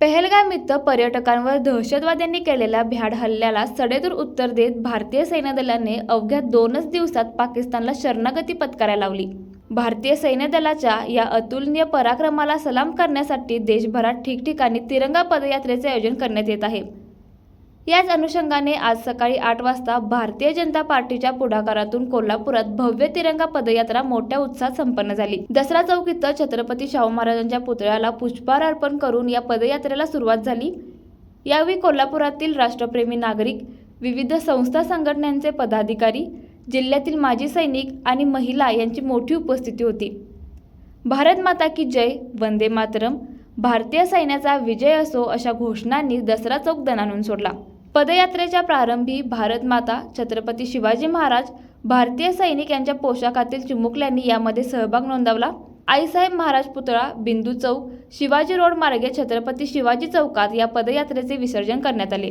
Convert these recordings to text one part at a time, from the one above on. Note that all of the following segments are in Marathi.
पहलगाम इथं पर्यटकांवर दहशतवाद्यांनी केलेल्या भ्याड हल्ल्याला सडेतूर उत्तर देत भारतीय सैन्यदलाने अवघ्या दोनच दिवसात पाकिस्तानला शरणागती पत्करायला लावली. भारतीय सैन्यदलाच्या या अतुलनीय पराक्रमाला सलाम करण्यासाठी देशभरात ठिकठिकाणी तिरंगा पदयात्रेचे आयोजन करण्यात येत आहे. याच अनुषंगाने आज सकाळी आठ वाजता भारतीय जनता पार्टीच्या पुढाकारातून कोल्हापुरात भव्य तिरंगा पदयात्रा मोठ्या उत्साहात संपन्न झाली. दसरा चौक इथं छत्रपती शाहू महाराजांच्या पुतळ्याला पुष्पहार अर्पण करून या पदयात्रेला सुरुवात झाली. यावेळी कोल्हापुरातील राष्ट्रप्रेमी नागरिक विविध संस्था संघटनांचे पदाधिकारी जिल्ह्यातील माजी सैनिक आणि महिला यांची मोठी उपस्थिती होती. भारत माता की जय वंदे मातरम भारतीय सैन्याचा विजय असो अशा घोषणांनी दसरा चौक दणानून सोडला. पदयात्रेच्या प्रारंभी भारतमाता छत्रपती शिवाजी महाराज भारतीय सैनिक यांच्या पोशाखातील चिमुकल्यांनी यामध्ये सहभाग नोंदवला. आईसाहेब महाराज पुतळा बिंदू चौक शिवाजी रोड मार्गे छत्रपती शिवाजी चौकात या पदयात्रेचे विसर्जन करण्यात आले.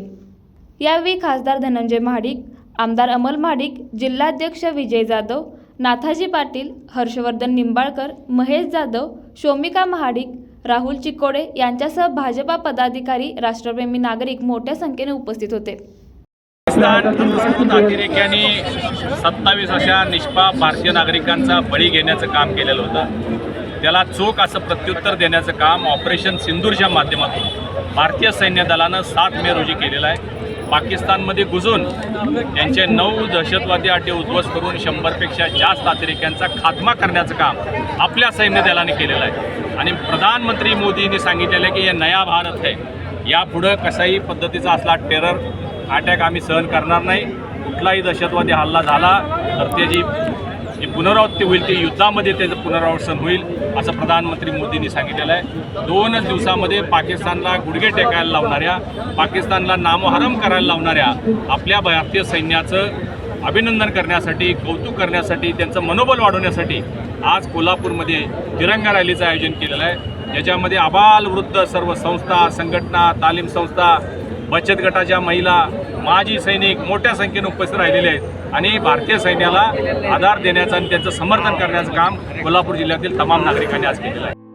यावेळी खासदार धनंजय महाडिक आमदार अमल महाडिक जिल्हाध्यक्ष विजय जाधव नाथाजी पाटील हर्षवर्धन निंबाळकर महेश जाधव शोमिका महाडिक राहुल चिकोडे यांच्यासह भाजपा पदाधिकारी राष्ट्रप्रेमी नागरिक मोठ्या संख्येने उपस्थित होते. पाकिस्तान सत्तावीस अशा निष्पाप भारतीय नागरिकांचा बळी घेण्याचं काम केलेलं होतं. त्याला चोख असं प्रत्युत्तर देण्याचं काम ऑपरेशन सिंदूरच्या माध्यमातून भारतीय सैन्य दलानं सात मे रोजी केलेलं आहे. पाकिस्तानमध्ये गुजून त्यांचे नऊ दहशतवादी अड्डे उद्ध्वस्त करून शंभरपेक्षा जास्त अतिरेक्यांचा खात्मा करण्याचं काम आपल्या सैन्य दलाने केलेलं आहे. आणि प्रधानमंत्री मोदींनी सांगितलेलं आहे की हे नया भारत आहे. यापुढं कशाही पद्धतीचा असला टेरर अटॅक आम्ही सहन करणार नाही. कुठलाही दहशतवादी हल्ला झाला तर त्याची जी पुनरावृत्ती होईल ती युद्धामध्ये त्याचं पुनरावर्तन होईल असं प्रधानमंत्री मोदींनी सांगितलेलं आहे. दोनच दिवसामध्ये पाकिस्तानला गुडघे टेकायला लावणाऱ्या पाकिस्तानला नामहरम करायला लावणाऱ्या आपल्या भारतीय सैन्याचं अभिनंदन करण्यासाठी कौतुक करण्यासाठी त्यांचं मनोबल वाढवण्यासाठी आज कोल्हापूरमध्ये तिरंगा रॅलीचं आयोजन केलेलं आहे. ज्याच्यामध्ये आबाल वृद्ध सर्व संस्था संघटना तालीम संस्था बचत गटाच्या महिला माजी सैनिक मोठ्या संख्येने उपस्थित राहिलेले आहेत. आणि भारतीय सैन्याला आधार देण्याचं आणि त्यांचं समर्थन करण्याचं काम कोल्हापूर जिल्ह्यातील तमाम नागरिकांनी आज केलेलं आहे.